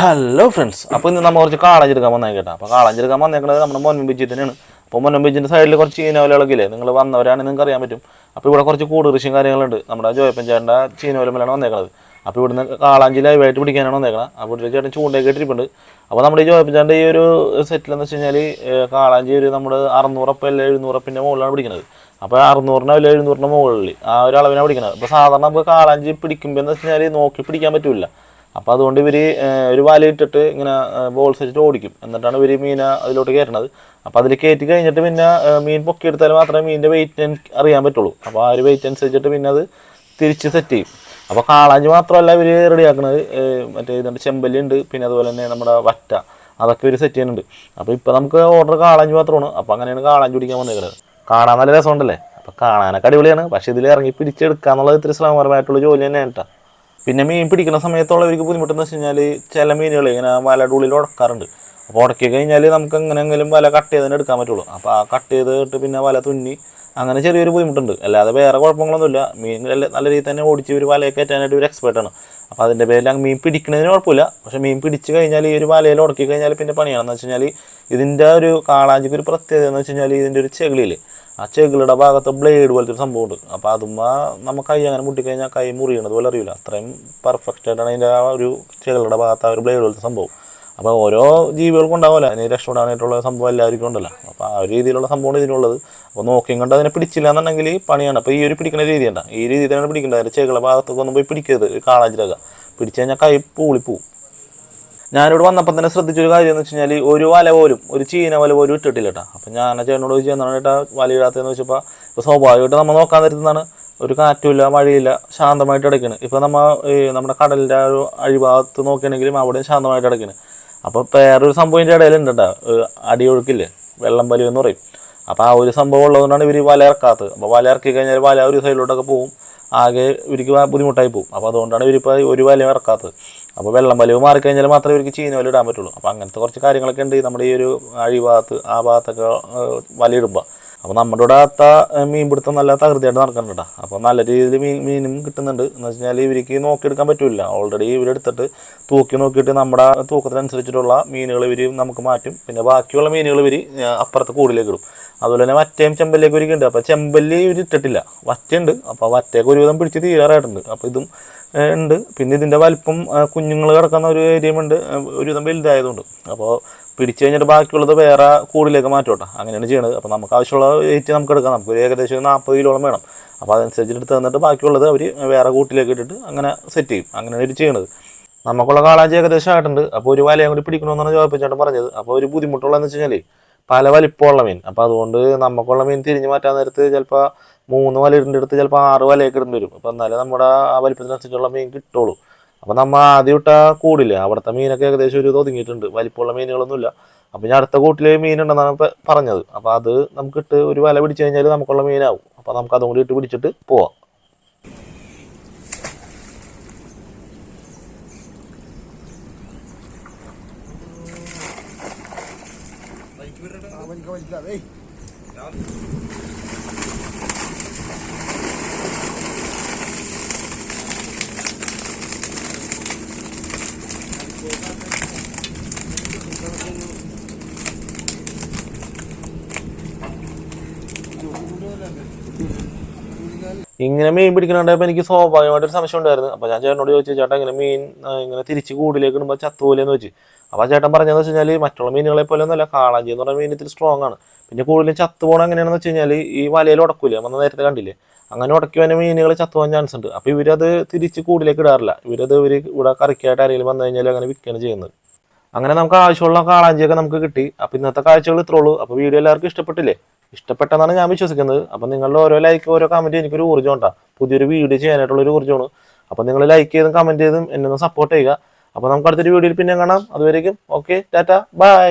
Hello friends അപ്പോൾ ഇന്ന് നമ്മൾ കുറച്ച് കാളഞ്ചെടുക്കാൻ എടുക്കാൻ കേട്ടോ. അപ്പോൾ കാളഞ്ചെടുക്കാൻ വന്നേക്കുന്നത് നമ്മുടെ മൊന്നം ബീച്ചിൽ തന്നെയാണ്. അപ്പോൾ മൊന്നം ബീച്ചിന്റെ സൈഡിൽ കുറച്ച് ചീനോലകളൊക്കെ ഇല്ലേ? നിങ്ങൾ വന്നവരാണ് നിങ്ങൾക്ക് അറിയാൻ പറ്റും. അപ്പോൾ ഇവിടെ കുറച്ച് കൂട് കൃഷിയും കാര്യങ്ങളുണ്ട്. നമ്മുടെ ജോയപ്പൻ ചേട്ടന്റെ ചീനോലമ്മലാണ് വന്നേക്കുന്നത് അപ്പോൾ ഇവിടുന്ന് കാളാഞ്ചി ലൈവായിട്ട് പിടിക്കാനാണ് വന്നേക്കുന്നത് അപ്പോൾ ഇവിടെ ചേട്ടൻ ചൂണ്ടയൊക്കെ ഇട്ടിട്ടുണ്ട്. അപ്പോൾ നമ്മുടെ ഈ ജോയപ്പൻ ചേട്ടന്റെ ഈ ഒരു സെറ്റിൽ എന്ന് വെച്ച് കഴിഞ്ഞാൽ കാളാഞ്ചി ഒരു നമ്മുടെ അറുന്നൂറപ്പം അല്ല എഴുന്നൂറപ്പിന്റെ മുകളിലാണ് പിടിക്കുന്നത് അപ്പോൾ അറുന്നൂറിനോ അല്ല എഴുന്നൂറിന്റെ മുകളിൽ ആ ഒരു അളവിനാണ് പിടിക്കുന്നത് അപ്പോൾ സാധാരണ നമുക്ക് കാളാഞ്ചി പിടിക്കുമ്പോൾ എന്ന് വെച്ച് കഴിഞ്ഞാൽ നോക്കി പിടിക്കാൻ പറ്റില്ല അപ്പോൾ അതുകൊണ്ട് ഇവർ ഒരു വലയിട്ടിട്ട് ഇങ്ങനെ ബോൾസ് വെച്ചിട്ട് ഓടിക്കും. എന്നിട്ടാണ് ഇവർ മീൻ അതിലോട്ട് കയറ്റണത് അപ്പോൾ അതിൽ കയറ്റി കഴിഞ്ഞിട്ട് പിന്നെ മീൻ പൊക്കിയെടുത്താൽ മാത്രമേ മീനിന്റെ വെയിറ്റ് അറിയാൻ പറ്റുള്ളൂ. അപ്പോൾ ആ ഒരു വെയിറ്റ് അനുസരിച്ചിട്ട് പിന്നെ അത് തിരിച്ച് സെറ്റ് ചെയ്യും. അപ്പോൾ കാളാഞ്ചി മാത്രമല്ല ഇവർ റെഡിയാക്കുന്നത് മറ്റേ ഇതുണ്ട് ചെമ്പല്ലി ഉണ്ട്. പിന്നെ അതുപോലെ തന്നെ നമ്മുടെ വറ്റ. അതൊക്കെ ഇവർ സെറ്റ് ചെയ്യുന്നുണ്ട്. അപ്പോൾ ഇപ്പോൾ നമുക്ക് ഓർഡർ കാളാഞ്ചി മാത്രമാണ്. അപ്പോൾ അങ്ങനെയാണ് കാളാഞ്ചി പിടിക്കാൻ വന്നേക്കുന്നത് കാണാൻ നല്ല രസമുണ്ടല്ലേ? അപ്പോൾ കാണാനൊക്കെ അടിപൊളിയാണ്. പക്ഷേ ഇതിൽ ഇറങ്ങി പിടിച്ചെടുക്കുക എന്നുള്ളത് ഇത്തിരി ശ്രമപരമായിട്ടുള്ള ജോലി തന്നെയാണ് കേട്ടോ. പിന്നെ മീൻ പിടിക്കുന്ന സമയത്തുള്ള അവർക്ക് ബുദ്ധിമുട്ടെന്ന് വെച്ച് കഴിഞ്ഞാൽ ചില മീനുകൾ ഇങ്ങനെ വലയുടെ ഉള്ളിൽ ഉടക്കാറുണ്ട്. അപ്പോൾ ഉടക്കി കഴിഞ്ഞാൽ നമുക്ക് എങ്ങനെയെങ്കിലും വല കട്ട് ചെയ്തതിന് എടുക്കാൻ പറ്റുള്ളൂ. അപ്പോൾ ആ കട്ട് ചെയ്തിട്ട് പിന്നെ വല തുന്നി അങ്ങനെ ചെറിയൊരു ബുദ്ധിമുട്ടുണ്ട്. അല്ലാതെ വേറെ കുഴപ്പങ്ങളൊന്നുമില്ല. മീൻ നല്ല രീതിയിൽ തന്നെ ഓടിച്ച് ഒരു വലയൊക്കെ കയറ്റാനായിട്ട് ഒരു എക്സ്പേർട്ടാണ് അപ്പോൾ അതിന്റെ പേരിൽ മീൻ പിടിക്കുന്നതിന് കുഴപ്പമില്ല. പക്ഷേ മീൻ പിടിച്ച് കഴിഞ്ഞാൽ ഈ ഒരു വലയിൽ ഉടക്കി കഴിഞ്ഞാൽ പിന്നെ പണിയാണെന്ന് വെച്ച് കഴിഞ്ഞാൽ ഇതിന്റെ ഒരു കാളാഞ്ചിക്ക് ഒരു പ്രത്യേകത എന്ന് വെച്ച് കഴിഞ്ഞാൽ ഇതിന്റെ ഒരു ചെകിളില്ലേ ആ ചെകിളുടെ ഭാഗത്ത് ബ്ലേഡ് പോലത്തെ ഒരു സംഭവം ഉണ്ട് അപ്പോൾ അതുമ്മ നമ്മൾ കൈ അങ്ങനെ മുട്ടിക്കഴിഞ്ഞാൽ കൈ മുറിയണത് പോലെ അറിയില്ല അത്രയും പെർഫെക്റ്റ് ആയിട്ടാണ് അതിന്റെ ആ ഒരു ചെകിളുടെ ഭാഗത്ത് ആ ഒരു ബ്ലേഡ് പോലത്തെ സംഭവം. അപ്പോൾ ഓരോ ജീവികൾക്കും ഉണ്ടാവില്ല അതിന് രക്ഷപ്പെടാനായിട്ടുള്ള സംഭവം എല്ലാവർക്കും ഉണ്ടല്ലോ. അപ്പോൾ ആ ഒരു രീതിയിലുള്ള സംഭവമാണ് ഇതിനുള്ളത്. അപ്പോൾ നോക്കിയും കണ്ട് അതിനെ പിടിച്ചില്ല എന്നുണ്ടെങ്കിൽ പണിയാണ്. അപ്പോൾ ഈ ഒരു പിടിക്കുന്ന രീതി ഉണ്ടാകും ഈ രീതിയിൽ തന്നെയാണ് പിടിക്കേണ്ടത് അതിന്റെ ചെകിള ഭാഗത്തൊക്കെ ഒന്നും പോയി പിടിക്കരുത്. കാളാഞ്ചിലൊക്കെ പിടിച്ചു കഴിഞ്ഞാൽ കൈ പൂളിപ്പോവും. ഞാനിവിടെ വന്നപ്പോൾ തന്നെ ശ്രദ്ധിച്ചൊരു കാര്യം എന്ന് വെച്ച് കഴിഞ്ഞാൽ ഒരു വല പോലും ഒരു ചീന വല പോലും ഇട്ടിട്ടില്ല കേട്ടോ അപ്പം ഞാൻ ചേട്ടനോട് ചോദിച്ചു എന്നാണ് വല ഇടാത്തതെന്ന് വെച്ചപ്പോൾ ഇപ്പോൾ സ്വാഭാവികമായിട്ട് നമ്മൾ നോക്കാൻ തരുന്നതാണ് ഒരു കാറ്റുമില്ല മഴയില്ല ശാന്തമായിട്ട് അടയ്ക്കണ് ഇപ്പോൾ നമ്മൾ നമ്മുടെ കടലിന്റെ ഒരു അഴിഭാഗത്ത് നോക്കുകയാണെങ്കിലും അവിടെയും ശാന്തമായിട്ട് അടയ്ക്കണ് അപ്പോൾ വേറൊരു സംഭവം ഇതിന്റെ ഇടയിലുണ്ട് കേട്ടോ അടിയൊഴുക്കില്ല? വെള്ളം വലിയ എന്ന് പറയും. അപ്പോൾ ആ ഒരു സംഭവം ഉള്ളതുകൊണ്ടാണ് ഇവർ വല ഇറക്കാത്തത്. അപ്പോൾ വല ഇറക്കി കഴിഞ്ഞാൽ വല ഒരു സൈഡിലോട്ടൊക്കെ പോകും ആകെ ഇവർക്ക് ബുദ്ധിമുട്ടായി പോകും അപ്പോൾ അതുകൊണ്ടാണ് ഇവരിപ്പോൾ ഒരു വലയും ഇറക്കാത്തത്. അപ്പോൾ വെള്ളം വലിവ് മാറിക്കഴിഞ്ഞാൽ മാത്രമേ ഇവർക്ക് ചീന വലിയ ഇടാൻ പറ്റുള്ളൂ. അപ്പോൾ അങ്ങനത്തെ കുറച്ച് കാര്യങ്ങളൊക്കെ ഉണ്ട്. നമ്മുടെ ഈ ഒരു അഴിഭാഗത്ത് ആ ഭാഗത്തൊക്കെ വലയിടുമ്പോൾ അപ്പോൾ നമ്മുടെ ഇവിടെ അത്ത മീൻ പിടുത്തം നല്ല തകൃതിയായിട്ട് നടക്കുന്നുണ്ട് അപ്പോൾ നല്ല രീതിയിൽ മീൻ മീനും കിട്ടുന്നുണ്ട്. എന്ന് വെച്ച് കഴിഞ്ഞാൽ ഇവർക്ക് നോക്കിയെടുക്കാൻ പറ്റില്ല. ഓൾറെഡി ഇവരെടുത്തിട്ട് തൂക്കി നോക്കിയിട്ട് നമ്മുടെ തൂക്കത്തിനനുസരിച്ചിട്ടുള്ള മീനുകൾ ഇവർ നമുക്ക് മാറ്റും. പിന്നെ ബാക്കിയുള്ള മീനുകൾ ഇവർ അപ്പുറത്ത് കൂടുതലേക്ക് ഇടും. അതുപോലെ തന്നെ വറ്റയും ചെമ്പല്ലിയൊക്കെ ഉണ്ട് അപ്പോൾ ചെമ്പല്ലി ഇവർ ഇട്ടിട്ടില്ല വറ്റയുണ്ട്. അപ്പോൾ വറ്റയൊക്കെ ഒരുവിധം പിടിച്ച് തീരാറായിട്ടുണ്ട്. അപ്പോൾ ഇതും ഉണ്ട്. പിന്നെ ഇതിന്റെ വലിപ്പം കുഞ്ഞുങ്ങൾ കിടക്കുന്ന ഒരു ഏരിയമുണ്ട് ഒരുവിധം വലുതായതുകൊണ്ട്. അപ്പോൾ പിടിച്ചു കഴിഞ്ഞിട്ട് ബാക്കിയുള്ളത് വേറെ കൂടിലേക്ക് മാറ്റോട്ടെ. അങ്ങനെയാണ് ചെയ്യണത്. അപ്പോൾ നമുക്ക് ആവശ്യമുള്ള വെയിറ്റ് നമുക്ക് എടുക്കാം. നമുക്ക് ഒരു ഏകദേശം ഒരു നാൽപ്പത് കിലോളം വേണം. അപ്പോൾ അതനുസരിച്ചിട്ട് തന്നിട്ട് ബാക്കിയുള്ളത് അവർ വേറെ കൂട്ടിലേക്ക് ഇട്ടിട്ട് അങ്ങനെ സെറ്റ് ചെയ്യും. അങ്ങനെയാണ് ഇത് ചെയ്യണത്. നമുക്കുള്ള കാളാഞ്ചി ഏകദേശം ആയിട്ടുണ്ട്. അപ്പോൾ ഒരു വലയും കൂടി പിടിക്കണമെന്നാണ് ജോയിപ്പിച്ചേട്ടൻ പറഞ്ഞത്. അപ്പോൾ ഒരു ബുദ്ധിമുട്ടുള്ളതെന്ന് വെച്ച് കഴിഞ്ഞാൽ പല വലിപ്പമുള്ള മീൻ. അപ്പോൾ അതുകൊണ്ട് നമുക്കുള്ള മീൻ തിരിഞ്ഞ് മാറ്റാൻ നേരത്ത് ചിലപ്പോൾ മൂന്ന് വല അടുത്ത് ചിലപ്പോൾ ആറ് വലയൊക്കെ ഇടേണ്ടി വരും. അപ്പോൾ എന്നാലേ നമ്മുടെ ആ വലിപ്പത്തിനനുസരിച്ചുള്ള മീൻ കിട്ടുള്ളൂ. അപ്പോൾ നമ്മൾ ആദ്യം ഇട്ടാൽ കൂടില്ല? അവിടുത്തെ മീനൊക്കെ ഏകദേശം ഒരു ഒതുങ്ങിയിട്ടുണ്ട്. വലിപ്പമുള്ള മീനുകളൊന്നുമില്ല. അപ്പോൾ ഞാൻ അടുത്ത കൂട്ടിലെ മീനുണ്ടെന്നാണ് ഇപ്പോൾ പറഞ്ഞത്. അപ്പോൾ അത് നമുക്കിട്ട് ഒരു വല പിടിച്ചു കഴിഞ്ഞാൽ നമുക്കുള്ള മീനാവും. അപ്പോൾ നമുക്ക് അതും കൂടി ഇട്ട് പിടിച്ചിട്ട് പോവാം. Awan ka wala eh. Thank you. ഇങ്ങനെ മീൻ പിടിക്കണുണ്ടപ്പോൾ എനിക്ക് സ്വാഭാവികമായിട്ടൊരു സംശയം ഉണ്ടായിരുന്നു. അപ്പോൾ ഞാൻ ചേട്ടനോട് ചോദിച്ചു ചേട്ടാ ഇങ്ങനെ മീൻ ഇങ്ങനെ തിരിച്ച് കൂടിലേക്ക് ഇടുമ്പോൾ ചത്തുപോലെന്ന് വെച്ച് അപ്പോൾ ചേട്ടൻ പറഞ്ഞതെന്ന് വെച്ച് കഴിഞ്ഞാൽ മറ്റുള്ള മീനുകളെ പോലെ ഒന്നല്ല കാളാഞ്ചി എന്ന് പറഞ്ഞ മീൻ ഇത്തിരി സ്ട്രോങ് ആണ്. പിന്നെ കൂടുതലും ചത്തു പോകണം എങ്ങനെയാണെന്ന് വെച്ച് കഴിഞ്ഞാൽ ഈ വലയിൽ ഉടക്കൂല നമ്മൾ നേരത്തെ കണ്ടില്ലേ? അങ്ങനെ ഉടക്കി വന്ന മീനുകൾ ചത്തുപോകാൻ ചാൻസ് ഉണ്ട്. അപ്പോൾ ഇവരത് തിരിച്ച് കൂടിലേക്ക് ഇടാറില്ല. ഇവരത് ഇവർ ഇവിടെ കറിക്കായിട്ട് ആരെങ്കിലും വന്നു കഴിഞ്ഞാൽ അങ്ങനെ വിൽക്കുകയാണ് ചെയ്യുന്നത്. അങ്ങനെ നമുക്ക് ആവശ്യമുള്ള കാളാഞ്ചിയൊക്കെ നമുക്ക് കിട്ടി. അപ്പോൾ ഇന്നത്തെ കാഴ്ചകൾ ഇത്രേ ഉള്ളൂ. അപ്പോൾ വീഡിയോ എല്ലാവർക്കും ഇഷ്ടപ്പെട്ടില്ലേ? ഇഷ്ടപ്പെട്ടെന്നാണ് ഞാൻ വിശ്വസിക്കുന്നത്. അപ്പോൾ നിങ്ങളുടെ ഓരോ ലൈക്ക് ഓരോ കമന്റ് എനിക്കൊരു ഊർജം ഉണ്ടാ? പുതിയൊരു വീഡിയോ ചെയ്യാനായിട്ടുള്ള ഒരു ഊർജമാണ്. അപ്പോൾ നിങ്ങൾ ലൈക്ക് ചെയ്തും കമന്റ് ചെയ്തും എന്നെ സപ്പോർട്ട് ചെയ്യുക. അപ്പോൾ നമുക്ക് അടുത്തൊരു വീഡിയോയിൽ പിന്നെ കാണാം. അതുവരേക്കും ഓക്കെ ടാറ്റ ബൈ